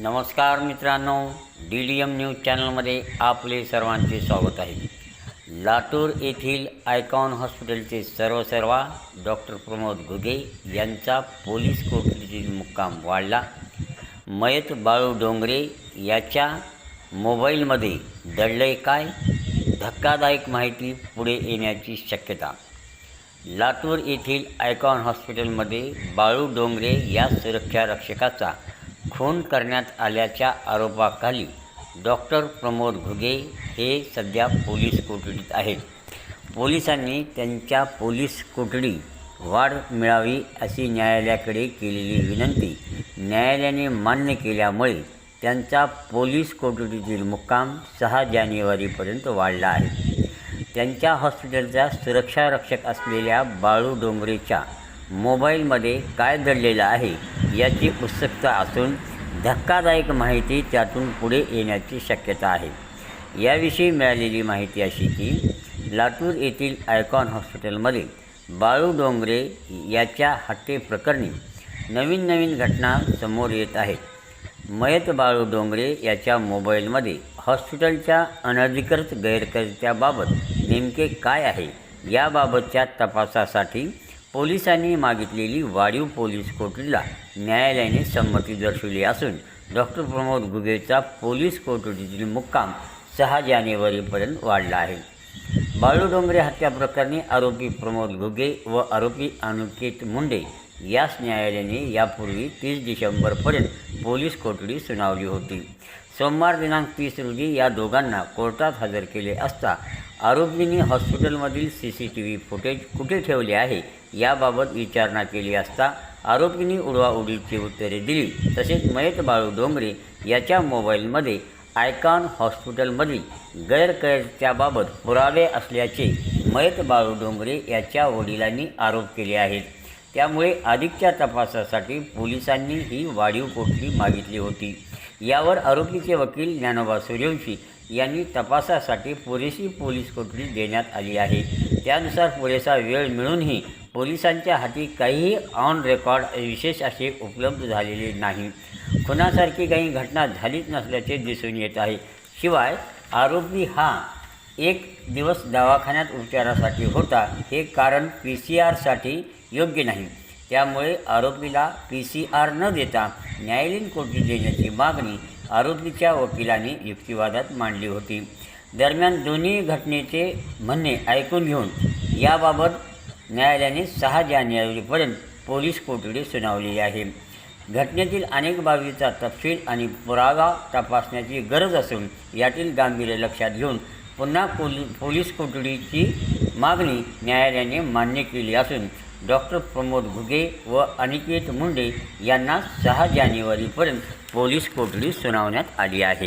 नमस्कार मित्रांनो D D M news चॅनलमध्ये आपले सर्वांचे स्वागत आहे. लातूर येथील आयकॉन हॉस्पिटलचे सर्व सर्वा डॉक्टर प्रमोद घुगे यांचा पोलीस कोठडीतील मुक्काम वाढला. मयत बाळू डोंगरे याच्या मोबाईलमध्ये दडलंय काय? धक्कादायक माहिती पुढे येण्याची शक्यता. लातूर येथील आयकॉन हॉस्पिटलमध्ये बाळू डोंगरे या सुरक्षा रक्षकाचा खून करण्यात आल्याच्या आरोपाखाली डॉक्टर प्रमोद घुगे हे सध्या पोलीस कोठडीत आहेत. पोलिसांनी त्यांच्या पोलीस कोठडी वाढ मिळावी अशी न्यायालयाकडे केलेली विनंती न्यायालयाने मान्य केल्यामुळे त्यांचा पोलीस कोठडीतील मुक्काम सहा जानेवारीपर्यंत वाढला आहे. त्यांच्या हॉस्पिटलचा सुरक्षारक्षक असलेल्या बाळू डोंगरेच्या मोबाईलमध्ये काय दडलेलं आहे याची उत्सुकता असून धक्कादायक माहिती त्यातून पुढे येण्याची शक्यता आहे. याविषयी मिळालेली माहिती अशी की लातूर येथील आयकॉन हॉस्पिटलमध्ये बाळू डोंगरे याच्या हत्येप्रकरणी नवीन नवीन घटना समोर येत आहेत. मयत बाळू डोंगरे याच्या मोबाईलमध्ये हॉस्पिटलच्या अनधिकृत गैरकर्त्याबाबत नेमके काय आहे याबाबतच्या तपासासाठी पोलिसांनी मागितलेली वाढीव पोलीस कोठडीला न्यायालयाने संमती दर्शवली असून डॉक्टर प्रमोद गुगेचा पोलीस कोठडीतील मुक्काम सहा जानेवारीपर्यंत वाढला आहे. बाळू डोंगरे हत्या प्रकरणी आरोपी प्रमोद घुगे व आरोपी अनुकेत मुंडे यास न्यायालयाने यापूर्वी तीस डिसेंबरपर्यंत पोलीस कोठडी सुनावली होती. सोमवार दिनांक तीस रोजी या दोघांना कोर्टात हजर केले असता आरोपींनी हॉस्पिटलमधील C C T V footage कुठे ठेवले आहे याबाबत विचारणा केली असता आरोपींनी उडवाउडीची उत्तरे दिली. तसेच मयत बाळू डोंगरे याच्या मोबाईलमध्ये आयकॉन हॉस्पिटलमधील गैरकर्त्याबाबत पुरावे असल्याचे मयत बाळू डोंगरे याच्या वडिलांनी आरोप केले आहेत. त्यामुळे अधिकच्या तपासासाठी पोलिसांनी ही वाढीव कोठडी मागितली होती. यावर आरोपीचे वकील ज्ञानोबा सूर्यवंशी यांनी तपासासाठी पुरेशी पोलीस कोठडी देण्यात आली आहे. त्यानुसार पुरेसा वेळ मिळूनही पोलिसांच्या हाती काहीही ऑन रेकॉर्ड विशेष असे उपलब्ध झालेले नाही. खुनासारखी काही घटना झालीच नसल्याचे दिसून येत आहे. शिवाय आरोपी हा एक दिवस दवाखान्यात उपचारासाठी होता हे कारण पी सी आरसाठी योग्य नाही. त्यामुळे आरोपीला पी सी आर न देता न्यायालयीन कोठडी देण्याची मागणी आरोपीच्या वकिलांनी युक्तिवादात मांडली होती. दरम्यान दोन्ही घटनेचे म्हणणे ऐकून घेऊन याबाबत न्यायालयाने सहा जानेवारीपर्यंत पोलीस कोठडी सुनावली आहे. घटनेतील अनेक बाबीचा तपशील आणि पुरावा तपासण्याची गरज असून यातील गांभीर्य लक्षात घेऊन पुन्हा पोली पोलीस कोठडीची मागणी न्यायालयाने मान्य केली असून डॉक्टर प्रमोद घुगे व अनिकेत मुंडे यांना सहा जानेवारीपर्यंत पोलीस कोठडी सुनावण्यात आली आहे.